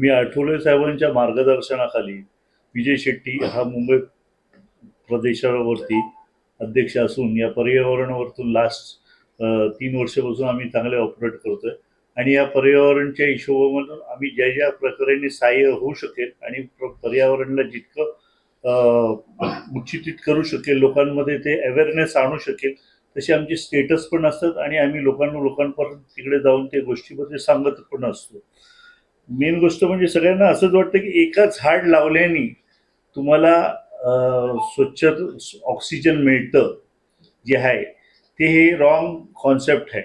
मी आठवले साहेबांच्या मार्गदर्शनाखाली विजय शेट्टी हा मुंबई प्रदेशावरती अध्यक्ष असून या पर्यावरणावरतून लास्ट तीन वर्षापासून आम्ही चांगले ऑपरेट करतोय. आणि या पर्यावरणच्या हिशोबामधून आम्ही ज्या ज्या प्रकारे सहाय्य होऊ शकेल आणि पर्यावरणला जितकं अं, उच्चितित करू शकेल लोकांमध्ये ते अवेअरनेस आणू शकेल तसे आमचे स्टेटस पण असतात आणि आम्ही लोकांना लोकांपर्यंत तिकडे जाऊन ते गोष्टीमध्ये सांगत पण असतो. मेन गोष्ट म्हणजे सगळ्यांना असंच वाटतं की एका झाड लावल्याने तुम्हाला स्वच्छ ऑक्सिजन मिळतं जे आहे ते हे रॉंग कॉन्सेप्ट आहे.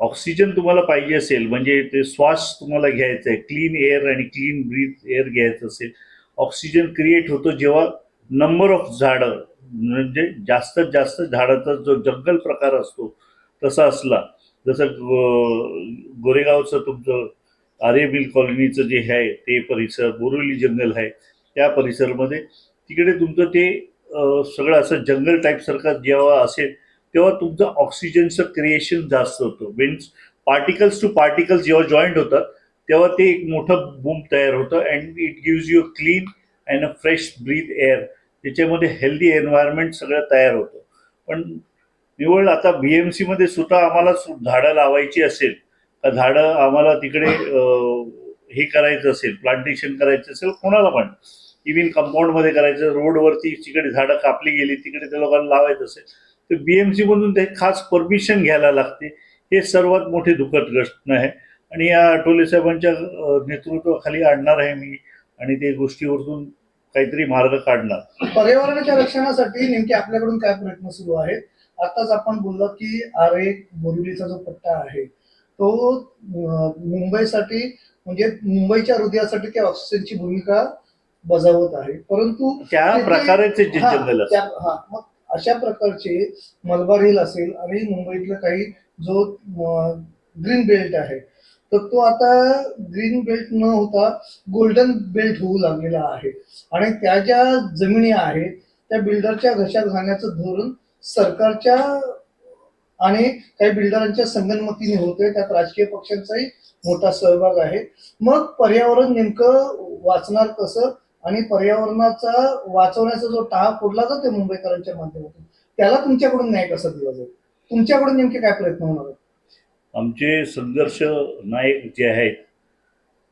ऑक्सिजन तुम्हाला पाहिजे असेल म्हणजे ते श्वास तुम्हाला घ्यायचा आहे क्लीन एअर आणि क्लीन ब्रीथ एअर घ्यायचं असेल ऑक्सिजन क्रिएट होतो जेव्हा नंबर ऑफ झाडं म्हणजे जास्तीत जास्त झाडाचा जो जंगल प्रकार असतो तसा असला. जसं गोरेगावचं तुमचं आर्यबिल कॉलनीचं जे आहे ते परिसर बोरिवली जंगल आहे त्या परिसरमध्ये तिकडे तुमचं ते सगळं असं जंगल टाईपसारखं जेव्हा असेल तेव्हा तुमचं ऑक्सिजनचं क्रिएशन जास्त होतं. मीन्स पार्टिकल्स टू पार्टिकल्स जेव्हा जॉईंट होतात तेव्हा ते एक मोठं बूम तयार होतं and it gives you clean and a fresh breathe air त्याच्यामध्ये हेल्दी एन्व्हायरमेंट सगळं तयार होतं. पण निवड आता बी एम सीमध्ये सुद्धा आम्हाला सु- झाडं लावायची असेल का झाडं आम्हाला तिकडे हे करायचं असेल प्लांटेशन करायचं असेल कोणाला पण. इव्हन कंपाऊंडमध्ये करायचं रोडवरती तिकडे झाडं कापली गेली तिकडे त्या लोकांना लावायचं असेल तर बी एम सीमधून ते खास परमिशन घ्यायला लागते. हे सर्वात मोठी दुःखद घटना आहे. आणि या टोले साहेबांच्या नेतृत्वाखाली आणणार आहे मी. आणि ते गोष्टीवरतून काहीतरी मार्ग काढणार. पर्यावरणाच्या रक्षणासाठी नेमके आपल्याकडून काय प्रयत्न सुरू आहेत? आताच आपण बोललो की आरे बोरिवलीचा जो पट्टा आहे तो मुंबईसाठी म्हणजे मुंबईच्या हृदयासाठी त्या ऑक्सिजनची भूमिका बजावत आहे. परंतु त्या प्रकारेचे हा, मग अशा प्रकारचे मलबार हिल असेल आणि मुंबईतलं काही जो ग्रीन बेल्ट आहे तर तो आता ग्रीन बेल्ट न होता गोल्डन बेल्ट होऊ लागलेला आहे. आणि त्या ज्या जमिनी आहेत त्या बिल्डरच्या घशात घालण्याचं धोरण सरकारच्या आणि काही बिल्डरांच्या संगनमतीने होते त्यात राजकीय पक्षांचाही मोठा सहभाग आहे. मग पर्यावरण नेमकं वाचणार कसं? आणि पर्यावरणाचा वाचवण्याचा जो टाहा फोडला जातो मुंबईकरांच्या माध्यमातून त्याला तुमच्याकडून न्याय कसा दिला जाईल? तुमच्याकडून नेमके काय प्रयत्न होणार आहेत? आमचे संघर्ष नायक जे आहेत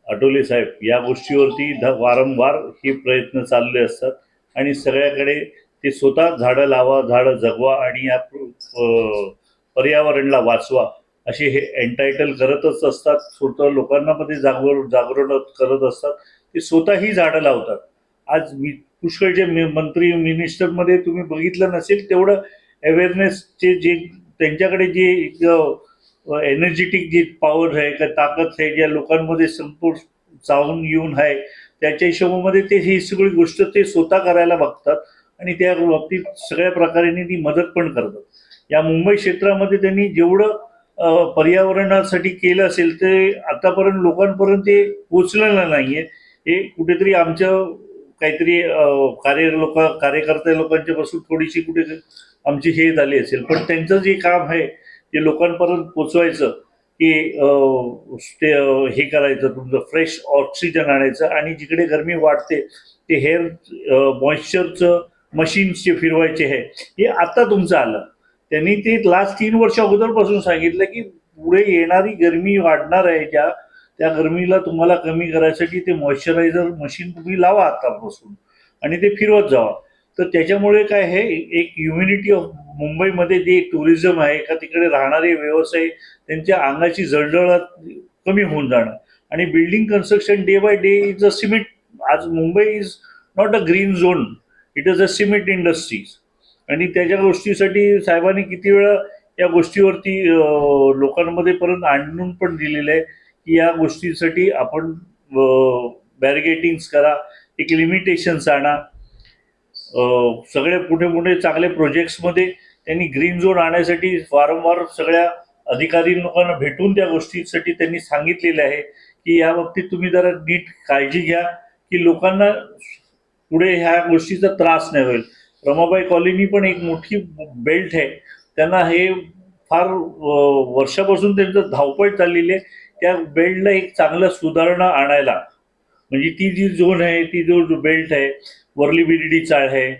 आटोले साहेब या गोष्टीवरती ध वारंवार हे प्रयत्न चालले असतात. आणि सगळ्याकडे ते स्वतः झाडं लावा झाडं जगवा आणि या पर्यावरणला वाचवा असे हे एन्टायटल करतच असतात. स्वतः लोकांना मध्ये जागवर जागरण करत असतात. ते स्वतःही झाडं लावतात. आज मी पुष्कळचे मंत्री मिनिस्टरमध्ये तुम्ही बघितलं नसेल तेवढं अवेअरनेसचे जे त्यांच्याकडे जे एक एनर्जेटिक जी पॉवर आहे का ताकद आहे ज्या लोकांमध्ये संपूर्ण चावून येऊन आहे त्याच्या हिशोबामध्ये ते ही सगळी गोष्ट ते स्वतः करायला बघतात. आणि त्या बाबतीत सगळ्या प्रकारे ती मदत पण करतात. या मुंबई क्षेत्रामध्ये त्यांनी जेवढं पर्यावरणासाठी केलं असेल ते आतापर्यंत लोकांपर्यंत ते पोचलेलं नाहीये. हे कुठेतरी आमचं काहीतरी कार्य लोक कार्यकर्ते लोकांच्या पासून थोडीशी कुठे आमची हे झाली असेल. पण त्यांचं जे काम आहे ते लोकांपर्यंत पोचवायचं की ते हे करायचं तुमचं फ्रेश ऑक्सिजन आणायचं आणि जिकडे गरमी वाढते ते हेअर मॉइश्चरचं मशीन्स जे फिरवायचे हे आता तुमचं आलं. त्यांनी ते लास्ट तीन वर्ष अगोदरपासून सांगितलं की पुढे येणारी गरमी वाढणार आहे ज्या त्या गरमीला तुम्हाला कमी करायसाठी ते मॉइश्चरायझर मशीन तुम्ही लावा आतापासून आणि ते फिरवत जावा. तर त्याच्यामुळे काय आहे एक ह्युमिनिटी ऑफ मुंबईमध्ये जे टुरिझम आहे का तिकडे राहणारे व्यवसाय त्यांच्या अंगाची जळजळत कमी होऊन जाणं. आणि building construction day by day is a cement आज Mumbai is not a green zone it is a cement industries आणि त्याच्या गोष्टीसाठी साहेबांनी किती वेळा या गोष्टीवरती लोकांमध्ये पर्यंत आणून पण दिलेलं आहे की या गोष्टीसाठी आपण बॅरिगेटिंग्स करा एक लिमिटेशन्स आणा. सगळे पुढे पुढे चांगले प्रोजेक्ट्समध्ये त्यांनी ग्रीन झोन आणण्यासाठी वारंवार सगळ्या अधिकारी लोकांना भेटून त्या गोष्टीसाठी त्यांनी सांगितलेलं आहे की या बाबतीत तुम्ही जरा नीट काळजी घ्या की लोकांना पुढे ह्या गोष्टीचा त्रास नाही होईल. रमाबाई कॉलनी पण एक मोठी बेल्ट आहे. त्यांना हे फार वर्षापासून त्यांचं धावपळ चाललेली आहे. त्या बेल्टला एक चांगलं सुधारणा आणायला. म्हणजे ती जी झोन आहे ती जो बेल्ट आहे वरली बिर्डी चाळ आहे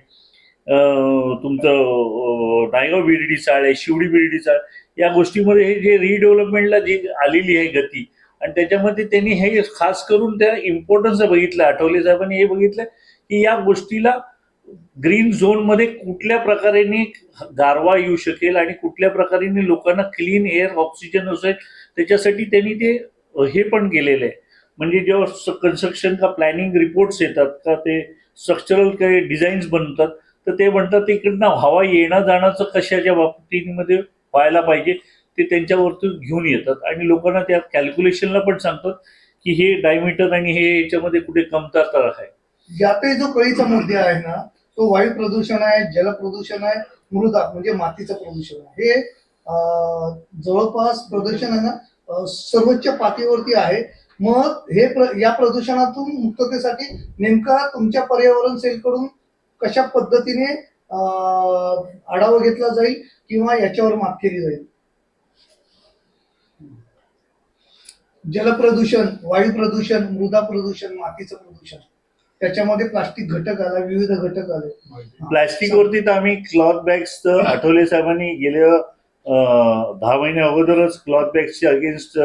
तुमचं नायगाव बिर्डी चाळ आहे शिवडी बिर्डी चाळ या गोष्टीमध्ये हे जे रिडेव्हलपमेंटला जी आलेली आहे गती आणि त्याच्यामध्ये त्यांनी हे खास करून त्या इम्पॉर्टन्स बघितलं आठवले साहेबांनी हे बघितलं की या गोष्टीला ग्रीन झोनमध्ये कुठल्या प्रकारेने गारवा येऊ शकेल आणि कुठल्या प्रकारेने लोकांना क्लीन एअर ऑक्सिजन असेल त्याच्यासाठी त्यांनी ते हे पण केलेलं आहे. म्हणजे जेव्हा कन्स्ट्रक्शन का प्लॅनिंग रिपोर्ट्स येतात का ते स्ट्रक्चरल काही डिझाईन्स बनतात तर ते म्हणतात इकडनं हवा येणं जाण्याचं कशाच्या बाबतीमध्ये व्हायला पाहिजे ते त्यांच्यावरतून घेऊन येतात. आणि लोकांना त्या कॅल्क्युलेशनला पण सांगतात की हे डायमीटर आणि हे याच्यामध्ये कुठे कमतरता आहे. यातही जो कळीचा मुद्दा आहे ना तो वायू प्रदूषण आहे जल प्रदूषण आहे मृदा म्हणजे मातीचं प्रदूषण आहे. हे जवळपास प्रदूषण आहे ना सर्वोच्च पातळीवरती आहे. मग हे प्र, या प्रदूषणातून मुक्ततेसाठी नेमका तुमच्या पर्यावरण सेलकडून कशा पद्धतीने आढावा घेतला जाईल किंवा याच्यावर मात केली जाईल? जलप्रदूषण वायू प्रदूषण मृदा प्रदूषण मातीचं प्रदूषण. त्याच्यामध्ये प्लास्टिक घटक आला विविध घटक आले. प्लॅस्टिकवरती तर आम्ही क्लॉथ बॅग्स तर आठवले साहेबांनी गेल्या दहा महिन्या अगोदरच क्लॉथ बॅग्सची अगेन्स्ट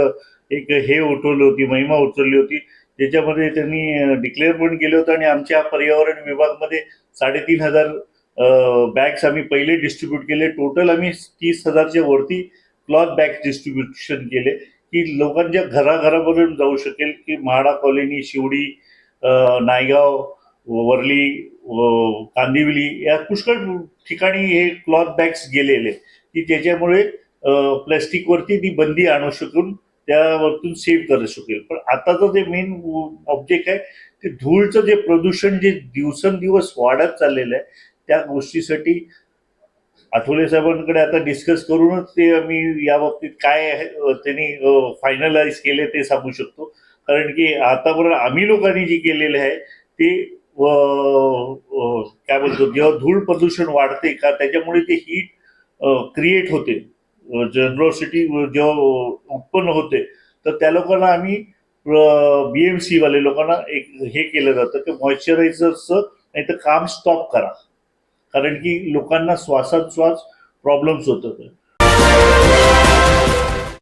एक हे उठवली होती महिमा उचलली होती. ज्याच्यामध्ये त्यांनी डिक्लेअर पण केलं होतं आणि आमच्या पर्यावरण विभागमध्ये साडेतीन हजार बॅग्स आम्ही पहिले डिस्ट्रीब्यूट केले. टोटल आम्ही तीस हजारच्या वरती क्लॉथ बॅग्स डिस्ट्रीब्युशन केले की लोकांच्या घराघरापर्यंत जाऊ शकेल की म्हाडा कॉलनी शिवडी नायगाव वरली व कांदिवली या पुष्कळ ठिकाणी हे क्लॉथ बॅग्स गेलेले की त्याच्यामुळे प्लॅस्टिकवरती ती बंदी आणू शकून त्यावरतून सेव्ह करू शकेल. पण आताचं जे मेन ऑब्जेक्ट आहे ते धूळचं जे प्रदूषण जे दिवसेंदिवस वाढत चाललेलं आहे त्या गोष्टीसाठी आठवले साहेबांकडे आता डिस्कस करूनच ते आम्ही या बाबतीत काय आहे, त्यांनी फायनलाइज केले ते सांगू शकतो. कारण की आतापर्यंत आम्ही लोकांनी जे केलेली आहे ते काय बोलतो जेव्हा धूळ प्रदूषण वाढते का त्याच्यामुळे ते हीट क्रिएट होते. जनरॉसिटी जेव्हा उत्पन्न होते तर त्या लोकांना आम्ही बी एम सीवाले लोकांना एक हे केलं जातं की मॉइश्चरायझरचं नाही तर काम स्टॉप करा. कारण की लोकांना श्वासात श्वास प्रॉब्लेम्स होतात.